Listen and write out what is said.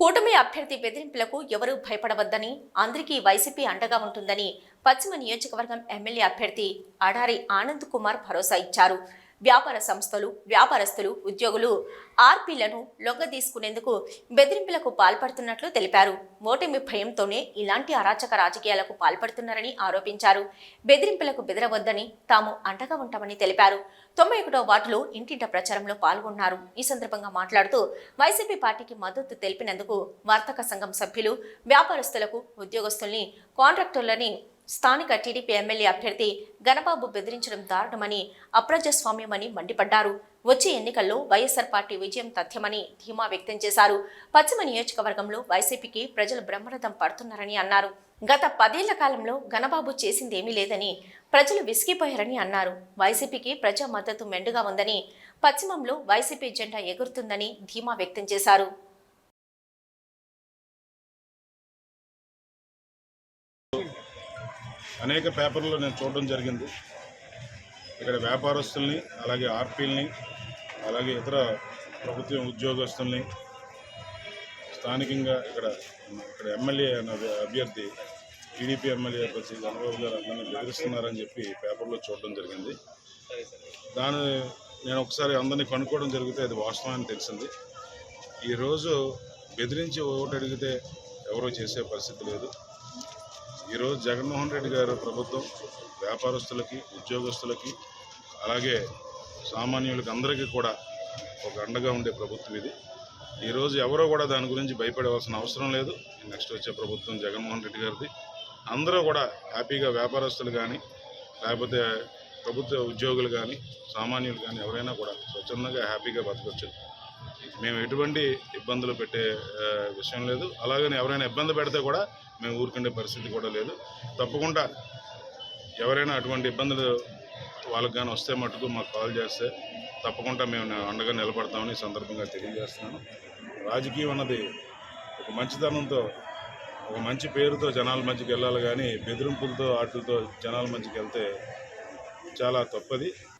కూటమి అభ్యర్థి బెదిరింపులకు ఎవరూ భయపడవద్దని అందరికీ వైసీపీ అండగా ఉంటుందని పశ్చిమ నియోజకవర్గం ఎమ్మెల్యే అభ్యర్థి అడారి ఆనంద్ కుమార్ భరోసా ఇచ్చారు. వ్యాపార సంస్థలు వ్యాపారస్తులు ఉద్యోగులు ఆర్పీలను లొంగదీసుకునేందుకు బెదిరింపులకు పాల్పడుతున్నట్లు తెలిపారు. ఓటమి భయంతోనే ఇలాంటి అరాచక రాజకీయాలకు పాల్పడుతున్నారని ఆరోపించారు. బెదిరింపులకు బెదరవద్దని తాము అండగా ఉంటామని తెలిపారు. తొంభై ఒకటో వార్డులో ఇంటింట ప్రచారంలో పాల్గొన్నారు. ఈ సందర్భంగా మాట్లాడుతూ వైసీపీ పార్టీకి మద్దతు తెలిపినందుకు వర్తక సంఘం సభ్యులు వ్యాపారస్తులకు ఉద్యోగస్తుల్ని కాంట్రాక్టర్లని స్థానిక టీడీపీ ఎమ్మెల్యే అభ్యర్థి గణబాబు బెదిరించడం దారుణమని అప్రజాస్వామ్యమని మండిపడ్డారు. వచ్చే ఎన్నికల్లో వైఎస్ఆర్ పార్టీ విజయం తథ్యమని ధీమా వ్యక్తం చేశారు. పశ్చిమ నియోజకవర్గంలో వైసీపీకి ప్రజలు బ్రహ్మరథం పడుతున్నారని అన్నారు. గత పదేళ్ళ కాలంలో గణబాబు చేసిందేమీ లేదని ప్రజలు విసిగిపోయారని అన్నారు. వైసీపీకి ప్రజా మద్దతు మెండుగా ఉందని పశ్చిమంలో వైసీపీ జెండా ఎగురుతుందని ధీమా వ్యక్తం చేశారు. అనేక పేపర్లు నేను చూడడం జరిగింది. ఇక్కడ వ్యాపారస్తుల్ని అలాగే ఆర్పీల్ని అలాగే ఇతర ప్రభుత్వ ఉద్యోగస్తుల్ని స్థానికంగా ఇక్కడ ఇక్కడ ఎమ్మెల్యే అన్న అభ్యర్థి టీడీపీ ఎమ్మెల్యే అభ్యర్థి చంద్రబాబు గారు అందరినీ బెదిరిస్తున్నారని చెప్పి పేపర్లో చూడడం జరిగింది. దాని నేను ఒకసారి అందరినీ కనుక్కోవడం జరిగితే అది వాస్తవం అని తెలిసింది. ఈరోజు బెదిరించి ఓటు అడిగితే ఎవరో చేసే పరిస్థితి లేదు. ఈరోజు జగన్మోహన్ రెడ్డి గారు ప్రభుత్వం వ్యాపారస్తులకి ఉద్యోగస్తులకి అలాగే సామాన్యులకి అందరికీ కూడా ఒక అండగా ఉండే ప్రభుత్వం ఇది. ఈరోజు ఎవరో కూడా దాని గురించి భయపడవలసిన అవసరం లేదు. నెక్స్ట్ వచ్చే ప్రభుత్వం జగన్మోహన్ రెడ్డి గారిది. అందరూ కూడా హ్యాపీగా వ్యాపారస్తులు కానీ లేకపోతే ప్రభుత్వ ఉద్యోగులు కానీ సామాన్యులు కానీ ఎవరైనా కూడా స్వచ్ఛందంగా హ్యాపీగా బతకొచ్చు. మేము ఎటువంటి ఇబ్బందులు పెట్టే విషయం లేదు. అలాగని ఎవరైనా ఇబ్బంది పెడితే కూడా మేము ఊరుకునే పరిస్థితి కూడా లేదు. తప్పకుండా ఎవరైనా అటువంటి ఇబ్బందులు వాళ్ళకి కానీ వస్తే మటుకు మాకు కాల్ చేస్తే తప్పకుండా మేము అండగా నిలబడతామని ఈ సందర్భంగా తెలియజేస్తున్నాను. రాజకీయం అన్నది ఒక మంచితనంతో ఒక మంచి పేరుతో జనాల మధ్యకి వెళ్ళాలి కానీ బెదిరింపులతో ఆటలతో జనాల మధ్యకి వెళ్తే చాలా తప్పది.